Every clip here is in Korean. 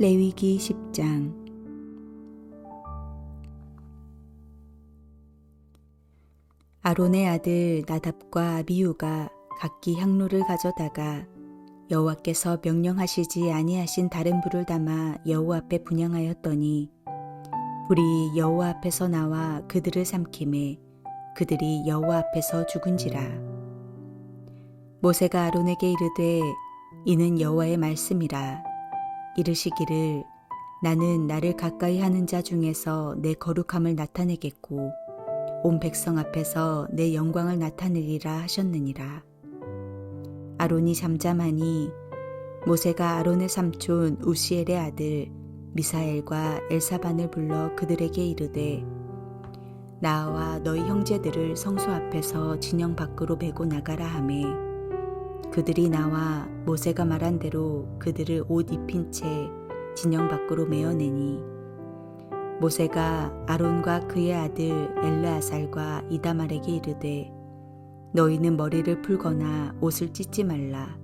레위기 10장. 아론의 아들 나답과 아비유가 각기 향로를 가져다가 여호와께서 명령하시지 아니하신 다른 불을 담아 여호와 앞에 분양하였더니 불이 여호와 앞에서 나와 그들을 삼킴에 그들이 여호와 앞에서 죽은지라. 모세가 아론에게 이르되 이는 여호와의 말씀이라 이르시기를 나는 나를 가까이 하는 자 중에서 내 거룩함을 나타내겠고 온 백성 앞에서 내 영광을 나타내리라 하셨느니라. 아론이 잠잠하니 모세가 아론의 삼촌 우시엘의 아들 미사엘과 엘사반을 불러 그들에게 이르되 나와 너희 형제들을 성소 앞에서 진영 밖으로 메고 나가라 하매 그들이 나와 모세가 말한 대로 그들을 옷 입힌 채 진영 밖으로 메어내니 모세가 아론과 그의 아들 엘르아살과 이다말에게 이르되 너희는 머리를 풀거나 옷을 찢지 말라.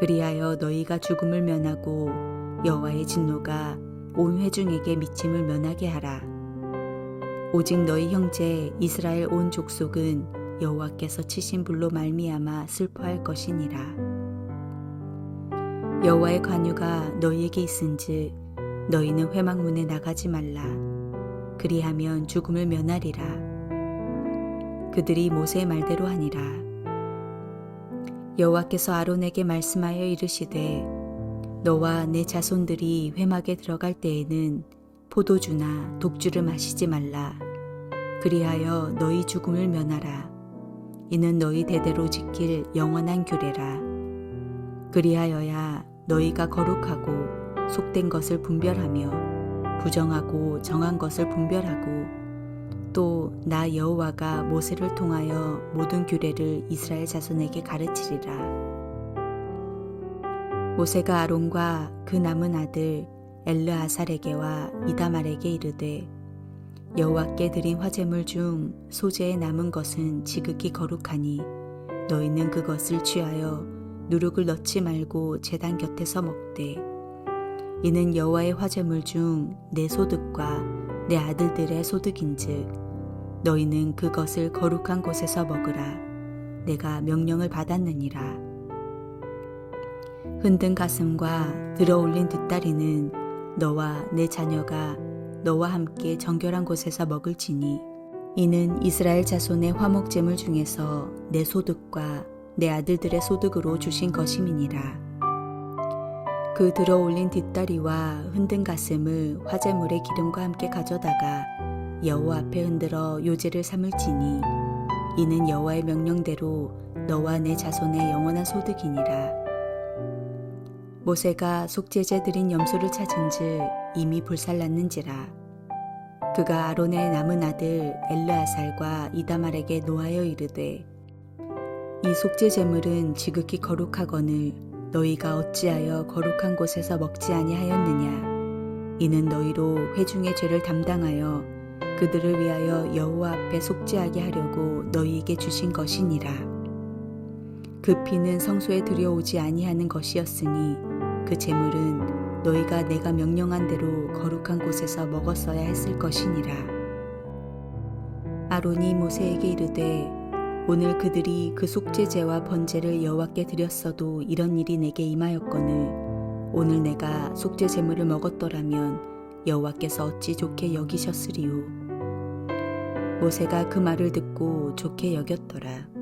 그리하여 너희가 죽음을 면하고 여호와의 진노가 온 회중에게 미침을 면하게 하라. 오직 너희 형제 이스라엘 온 족속은 여호와께서 치신 불로 말미암아 슬퍼할 것이니라. 여호와의 관유가 너희에게 있은즉 너희는 회막문에 나가지 말라. 그리하면 죽음을 면하리라. 그들이 모세의 말대로 하니라. 여호와께서 아론에게 말씀하여 이르시되 너와 내 자손들이 회막에 들어갈 때에는 포도주나 독주를 마시지 말라. 그리하여 너희 죽음을 면하라 이는 너희 대대로 지킬 영원한 규례라 그리하여야 너희가 거룩하고 속된 것을 분별하며 부정하고 정한 것을 분별하고 또 나 여호와가 모세를 통하여 모든 규례를 이스라엘 자손에게 가르치리라. 모세가 아론과 그 남은 아들 엘르아살에게와 이다말에게 이르되 여호와께 드린 화제물 중 소재에 남은 것은 지극히 거룩하니 너희는 그것을 취하여 누룩을 넣지 말고 제단 곁에서 먹되 이는 여호와의 화제물 중 내 소득과 내 아들들의 소득인즉 너희는 그것을 거룩한 곳에서 먹으라. 내가 명령을 받았느니라. 흔든 가슴과 들어올린 뒷다리는 너와 내 자녀가 너와 함께 정결한 곳에서 먹을지니 이는 이스라엘 자손의 화목제물 중에서 내 소득과 내 아들들의 소득으로 주신 것임이니라. 그 들어 올린 뒷다리와 흔든 가슴을 화재물의 기름과 함께 가져다가 여호와 앞에 흔들어 요제를 삼을지니 이는 여호와의 명령대로 너와 내 자손의 영원한 소득이니라. 모세가 속죄제 드린 염소를 찾은즉 이미 불살랐는지라. 그가 아론의 남은 아들 엘르아살과 이다말에게 노하여 이르되 이 속죄 제물은 지극히 거룩하거늘 너희가 어찌하여 거룩한 곳에서 먹지 아니하였느냐 이는 너희로 회중의 죄를 담당하여 그들을 위하여 여호와 앞에 속죄하게 하려고 너희에게 주신 것이니라 그 피는 성소에 들여오지 아니하는 것이었으니 그 제물은 너희가 내가 명령한 대로 거룩한 곳에서 먹었어야 했을 것이니라. 아론이 모세에게 이르되 오늘 그들이 그 속죄제와 번제를 여호와께 드렸어도 이런 일이 내게 임하였거늘 오늘 내가 속죄 제물을 먹었더라면 여호와께서 어찌 좋게 여기셨으리요 모세가 그 말을 듣고 좋게 여겼더라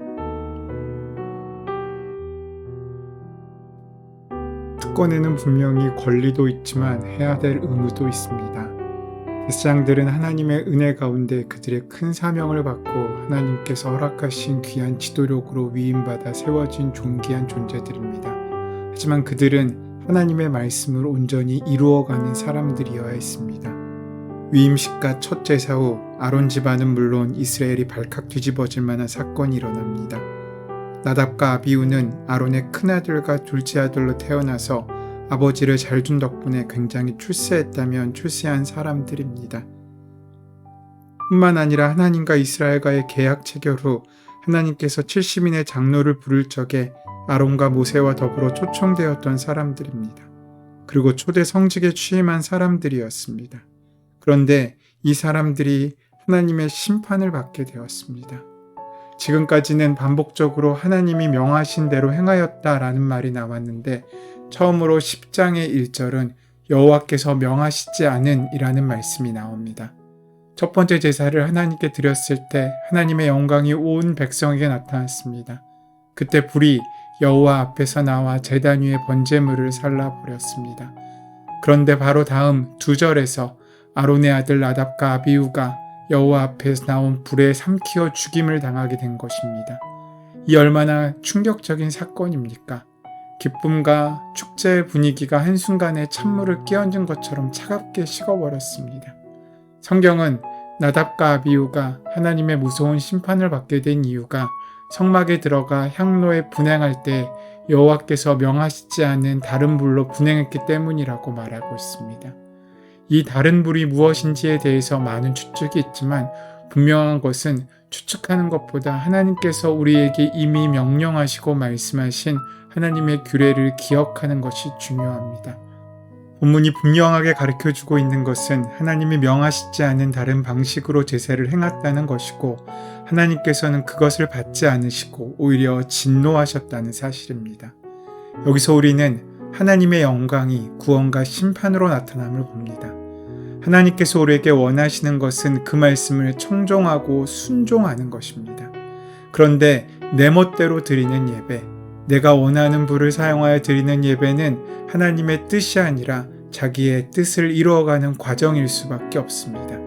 특권에는 분명히 권리도 있지만 해야 될 의무도 있습니다. 제사장들은 하나님의 은혜 가운데 그들의 큰 사명을 받고 하나님께서 허락하신 귀한 지도력으로 위임받아 세워진 존귀한 존재들입니다. 하지만 그들은 하나님의 말씀을 온전히 이루어가는 사람들이어야 했습니다. 위임식과 첫 제사 후 아론 집안은 물론 이스라엘이 발칵 뒤집어질 만한 사건이 일어납니다. 나답과 아비우는 아론의 큰아들과 둘째 아들로 태어나서 아버지를 잘 둔 덕분에 굉장히 출세했다면 출세한 사람들입니다. 뿐만 아니라 하나님과 이스라엘과의 계약 체결 후 하나님께서 70인의 장로를 부를 적에 아론과 모세와 더불어 초청되었던 사람들입니다. 그리고 초대 성직에 취임한 사람들이었습니다. 그런데 이 사람들이 하나님의 심판을 받게 되었습니다. 지금까지는 반복적으로 하나님이 명하신 대로 행하였다라는 말이 나왔는데 처음으로 10장의 1절은 여호와께서 명하시지 않은 이라는 말씀이 나옵니다. 첫 번째 제사를 하나님께 드렸을 때 하나님의 영광이 온 백성에게 나타났습니다. 그때 불이 여호와 앞에서 나와 제단 위에 번제물을 살라 버렸습니다. 그런데 바로 다음 두 절에서 아론의 아들 나답과 아비우가 여호와 앞에서 나온 불에 삼키어 죽임을 당하게 된 것입니다. 이 얼마나 충격적인 사건입니까? 기쁨과 축제의 분위기가 한순간에 찬물을 끼얹은 것처럼 차갑게 식어버렸습니다. 성경은 나답과 아비우가 하나님의 무서운 심판을 받게 된 이유가 성막에 들어가 향로에 분행할 때 여호와께서 명하시지 않은 다른 불로 분행했기 때문이라고 말하고 있습니다. 이 다른 불이 무엇인지에 대해서 많은 추측이 있지만 분명한 것은 추측하는 것보다 하나님께서 우리에게 이미 명령하시고 말씀하신 하나님의 규례를 기억하는 것이 중요합니다. 본문이 분명하게 가르쳐 주고 있는 것은 하나님이 명하시지 않은 다른 방식으로 제사를 행했다는 것이고 하나님께서는 그것을 받지 않으시고 오히려 진노하셨다는 사실입니다. 여기서 우리는 하나님의 영광이 구원과 심판으로 나타남을 봅니다. 하나님께서 우리에게 원하시는 것은 그 말씀을 청종하고 순종하는 것입니다. 그런데 내 멋대로 드리는 예배, 내가 원하는 불을 사용하여 드리는 예배는 하나님의 뜻이 아니라 자기의 뜻을 이루어가는 과정일 수밖에 없습니다.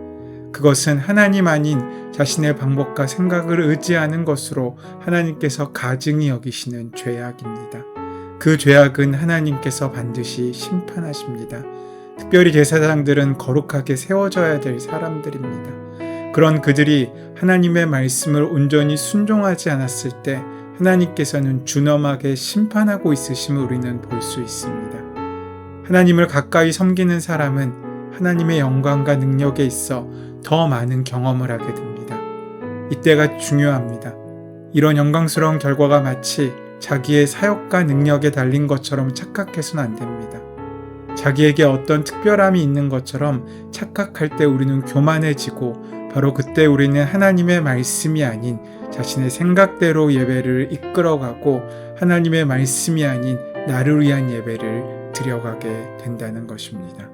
그것은 하나님 아닌 자신의 방법과 생각을 의지하는 것으로 하나님께서 가증히 여기시는 죄악입니다. 그 죄악은 하나님께서 반드시 심판하십니다. 특별히 제사장들은 거룩하게 세워져야 될 사람들입니다. 그런 그들이 하나님의 말씀을 온전히 순종하지 않았을 때 하나님께서는 준엄하게 심판하고 있으심을 우리는 볼 수 있습니다. 하나님을 가까이 섬기는 사람은 하나님의 영광과 능력에 있어 더 많은 경험을 하게 됩니다. 이때가 중요합니다. 이런 영광스러운 결과가 마치 자기의 사역과 능력에 달린 것처럼 착각해서는 안 됩니다. 자기에게 어떤 특별함이 있는 것처럼 착각할 때 우리는 교만해지고 바로 그때 우리는 하나님의 말씀이 아닌 자신의 생각대로 예배를 이끌어가고 하나님의 말씀이 아닌 나를 위한 예배를 드려가게 된다는 것입니다.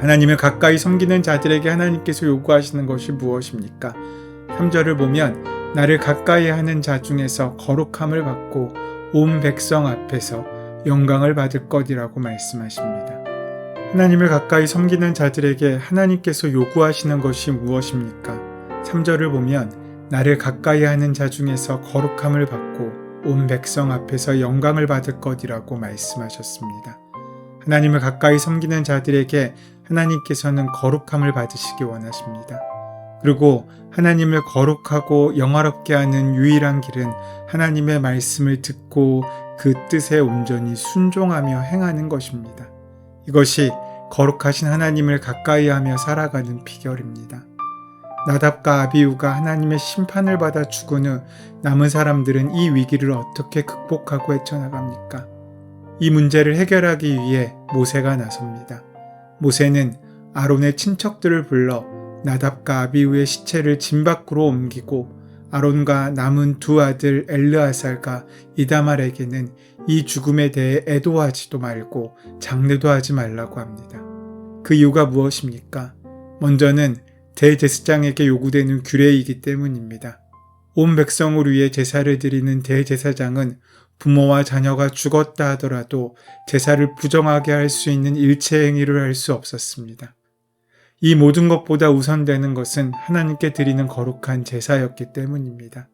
하나님을 가까이 섬기는 자들에게 하나님께서 요구하시는 것이 무엇입니까? 3절을 보면 나를 가까이 하는 자 중에서 거룩함을 받고 온 백성 앞에서 영광을 받을 것이라고 말씀하십니다. 하나님을 가까이 섬기는 자들에게 하나님께서 요구하시는 것이 무엇입니까? 3절을 보면 나를 가까이 하는 자 중에서 거룩함을 받고 온 백성 앞에서 영광을 받을 것이라고 말씀하셨습니다. 하나님을 가까이 섬기는 자들에게 하나님께서는 거룩함을 받으시기 원하십니다. 그리고 하나님을 거룩하고 영화롭게 하는 유일한 길은 하나님의 말씀을 듣고 그 뜻에 온전히 순종하며 행하는 것입니다. 이것이 거룩하신 하나님을 가까이 하며 살아가는 비결입니다. 나답과 아비우가 하나님의 심판을 받아 죽은 후 남은 사람들은 이 위기를 어떻게 극복하고 헤쳐나갑니까? 이 문제를 해결하기 위해 모세가 나섭니다. 모세는 아론의 친척들을 불러 나답과 아비우의 시체를 짐 밖으로 옮기고 아론과 남은 두 아들 엘르아살과 이다말에게는 이 죽음에 대해 애도하지도 말고 장례도 하지 말라고 합니다. 그 이유가 무엇입니까? 먼저는 대제사장에게 요구되는 규례이기 때문입니다. 온 백성을 위해 제사를 드리는 대제사장은 부모와 자녀가 죽었다 하더라도 제사를 부정하게 할 수 있는 일체 행위를 할 수 없었습니다. 이 모든 것보다 우선되는 것은 하나님께 드리는 거룩한 제사였기 때문입니다.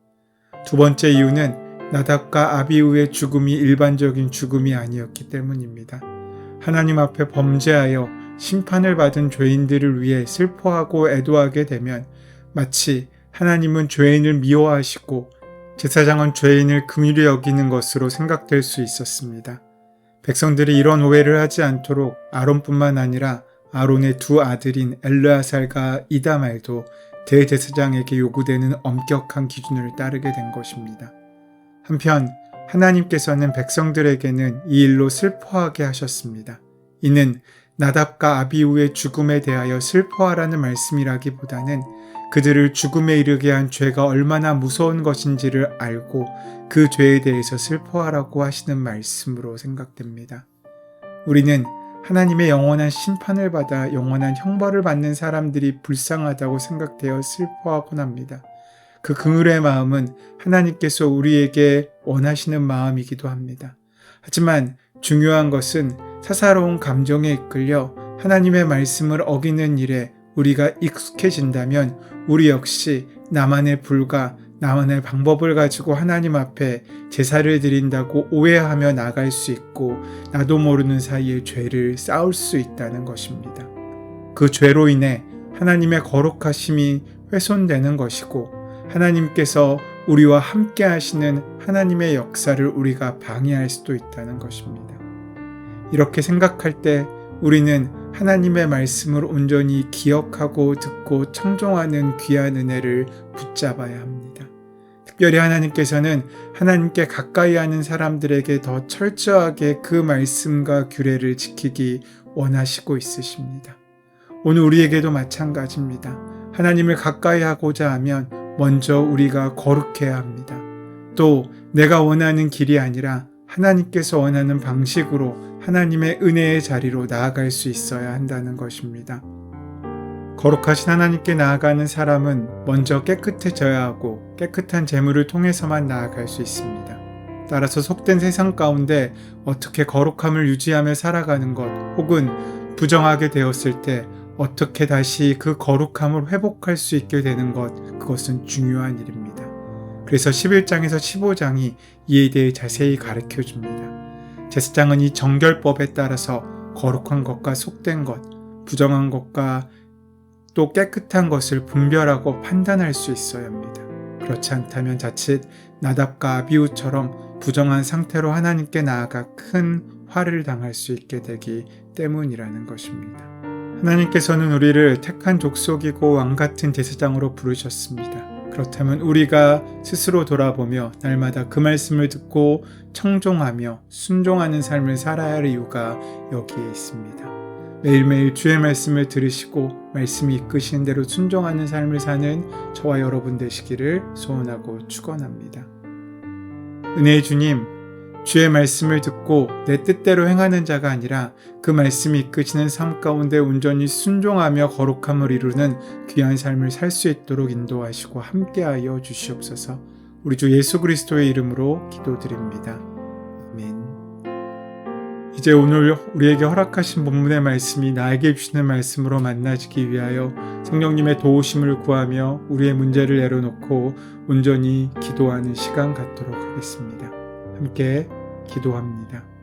두 번째 이유는 나답과 아비우의 죽음이 일반적인 죽음이 아니었기 때문입니다. 하나님 앞에 범죄하여 심판을 받은 죄인들을 위해 슬퍼하고 애도하게 되면 마치 하나님은 죄인을 미워하시고 제사장은 죄인을 긍휼히 여기는 것으로 생각될 수 있었습니다. 백성들이 이런 오해를 하지 않도록 아론뿐만 아니라 아론의 두 아들인 엘르아살과 이다말도 대제사장에게 요구되는 엄격한 기준을 따르게 된 것입니다. 한편 하나님께서는 백성들에게는 이 일로 슬퍼하게 하셨습니다. 이는 나답과 아비우의 죽음에 대하여 슬퍼하라는 말씀이라기보다는 그들을 죽음에 이르게 한 죄가 얼마나 무서운 것인지를 알고 그 죄에 대해서 슬퍼하라고 하시는 말씀으로 생각됩니다. 우리는 하나님의 영원한 심판을 받아 영원한 형벌을 받는 사람들이 불쌍하다고 생각되어 슬퍼하곤 합니다. 그 그물의 마음은 하나님께서 우리에게 원하시는 마음이기도 합니다. 하지만 중요한 것은 사사로운 감정에 이끌려 하나님의 말씀을 어기는 일에 우리가 익숙해진다면 우리 역시 나만의 불과 나만의 방법을 가지고 하나님 앞에 제사를 드린다고 오해하며 나갈 수 있고 나도 모르는 사이에 죄를 쌓을 수 있다는 것입니다. 그 죄로 인해 하나님의 거룩하심이 훼손되는 것이고 하나님께서 우리와 함께 하시는 하나님의 역사를 우리가 방해할 수도 있다는 것입니다. 이렇게 생각할 때 우리는 하나님의 말씀을 온전히 기억하고 듣고 청종하는 귀한 은혜를 붙잡아야 합니다. 특별히 하나님께서는 하나님께 가까이 하는 사람들에게 더 철저하게 그 말씀과 규례를 지키기 원하시고 있으십니다. 오늘 우리에게도 마찬가지입니다. 하나님을 가까이 하고자 하면 먼저 우리가 거룩해야 합니다. 또 내가 원하는 길이 아니라 하나님께서 원하는 방식으로 하나님의 은혜의 자리로 나아갈 수 있어야 한다는 것입니다. 거룩하신 하나님께 나아가는 사람은 먼저 깨끗해져야 하고 깨끗한 재물을 통해서만 나아갈 수 있습니다. 따라서 속된 세상 가운데 어떻게 거룩함을 유지하며 살아가는 것 혹은 부정하게 되었을 때 어떻게 다시 그 거룩함을 회복할 수 있게 되는 것 그것은 중요한 일입니다. 그래서 11장에서 15장이 이에 대해 자세히 가르쳐 줍니다. 제사장은 이 정결법에 따라서 거룩한 것과 속된 것, 부정한 것과 또 깨끗한 것을 분별하고 판단할 수 있어야 합니다. 그렇지 않다면 자칫 나답과 아비우처럼 부정한 상태로 하나님께 나아가 큰 화를 당할 수 있게 되기 때문이라는 것입니다. 하나님께서는 우리를 택한 족속이고 왕 같은 제사장으로 부르셨습니다. 그렇다면 우리가 스스로 돌아보며 날마다 그 말씀을 듣고 청종하며 순종하는 삶을 살아야 할 이유가 여기에 있습니다. 매일매일 주의 말씀을 들으시고 말씀이 이끄시는 대로 순종하는 삶을 사는 저와 여러분 되시기를 소원하고 축원합니다. 은혜의 주님, 주의 말씀을 듣고 내 뜻대로 행하는 자가 아니라 그 말씀이 이끄시는 삶 가운데 온전히 순종하며 거룩함을 이루는 귀한 삶을 살 수 있도록 인도하시고 함께하여 주시옵소서. 우리 주 예수 그리스도의 이름으로 기도드립니다. 이제 오늘 우리에게 허락하신 본문의 말씀이 나에게 주시는 말씀으로 만나지기 위하여 성령님의 도우심을 구하며 우리의 문제를 내려놓고 온전히 기도하는 시간 갖도록 하겠습니다. 함께 기도합니다.